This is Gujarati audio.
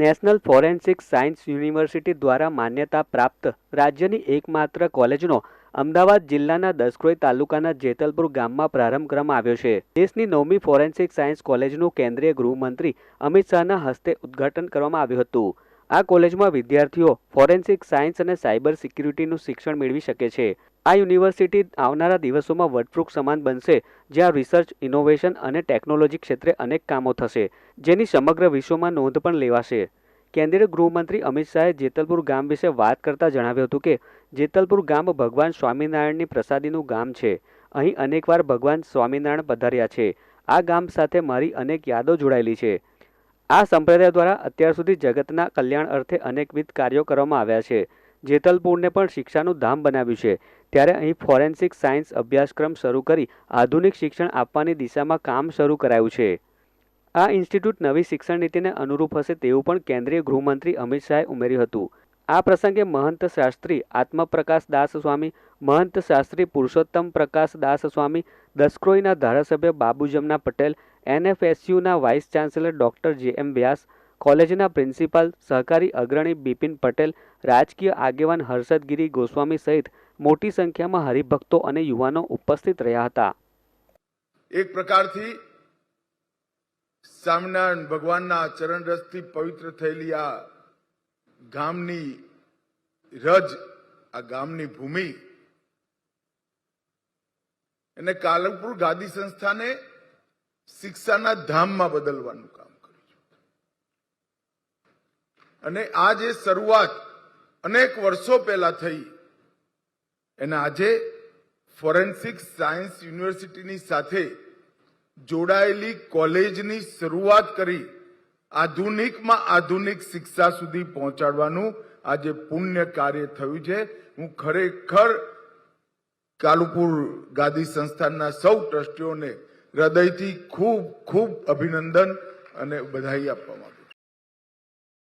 નેશનલ ફોરેન્સિક સાયન્સ યુનિવર્સિટી દ્વારા માન્યતા પ્રાપ્ત રાજ્યની એકમાત્ર કોલેજનો અમદાવાદ જિલ્લાના દસક્રોઈ તાલુકાના જેતલપુર ગામમાં પ્રારંભ કરવામાં આવ્યો છે. દેશની નવમી ફોરેન્સિક સાયન્સ કોલેજનું કેન્દ્રીય ગૃહમંત્રી અમિત શાહના હસ્તે ઉદ્ઘાટન કરવામાં આવ્યું હતું. આ કોલેજમાં વિદ્યાર્થીઓ ફોરેન્સિક સાયન્સ અને સાયબર સિક્યુરિટીનું શિક્ષણ મેળવી શકે છે. આ યુનિવર્સિટી આવનારા દિવસોમાં વટવૃક્ષ સમાન બનશે, જ્યાં રિસર્ચ, ઇનોવેશન અને ટેકનોલોજી ક્ષેત્રે અનેક કામો થશે, જેની સમગ્ર વિશ્વમાં નોંધ પણ લેવાશે. કેન્દ્રીય ગૃહમંત્રી અમિત શાહે જેતલપુર ગામ વિશે વાત કરતા જણાવ્યું હતું કે, જેતલપુર ગામ ભગવાન સ્વામિનારાયણની પ્રસાદીનું ગામ છે. અહીં અનેકવાર ભગવાન સ્વામિનારાયણ પધાર્યા છે. આ ગામ સાથે મારી અનેક યાદો જોડાયેલી છે. આ સંપ્રદાય દ્વારા અત્યાર સુધી જગતના કલ્યાણ અર્થે અનેકવિધ કાર્યો કરવામાં આવ્યા છે. જેતલપુરને પણ શિક્ષાનું ધામ બનાવ્યું છે. ત્યારે અહીં ફોરેન્સિક સાયન્સ અભ્યાસક્રમ શરૂ કરી આધુનિક શિક્ષણ આપવાની દિશામાં કામ શરૂ કરાયું છે. આ ઇન્સ્ટિટ્યૂટ નવી શિક્ષણ નીતિને અનુરૂપ હશે તેવું પણ કેન્દ્રીય ગૃહમંત્રી અમિત શાહે ઉમેર્યું હતું. આ પ્રસંગે મહંત શાસ્ત્રી, આત્મપ્રકાશ દાસ સ્વામી, મહંત શાસ્ત્રી પુરુષોત્તમ પ્રકાશ દાસ સ્વામી, દસક્રોઈના ધારાસભ્ય Babu Jamna Patel, એનએફએસયુના vice chancellor doctor J M Vyas, કોલેજના પ્રિન્સિપાલ સહકારી અગ્રણી બિપિન પટેલ, રાજકીય આગેવાન હર્ષદગીરી ગોસ્વામી સહિત મોટી સંખ્યામાં હરિભક્તો અને યુવાનો ઉપસ્થિત રહ્યા હતા. એક પ્રકારથી સ્વામિનારાયણ ભગવાનના ચરણ રસથી પવિત્ર થયેલી આ ગામની રજ, આ ગામની ભૂમિ, એને કાલમપુર ગાદી સંસ્થાને શિક્ષાના ધામમાં બદલવાનું કામ કર્યું અને આ જે શરૂઆત અનેક વર્ષો પહેલા થઈ એને આજે ફોરેન્સિક સાયન્સ યુનિવર્સિટીની સાથે જોડાયેલી કોલેજની શરૂઆત કરી આધુનિકમાં આધુનિક શિક્ષા સુધી પહોંચાડવાનું આજે પુણ્ય કાર્ય થયું છે. હું ખરેખર કાલુપુર ગાદી સંસ્થાનના સૌ ટ્રસ્ટીઓને હૃદયથી ખૂબ ખૂબ અભિનંદન અને બધાઈ આપવા માંગુ